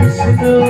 Krishna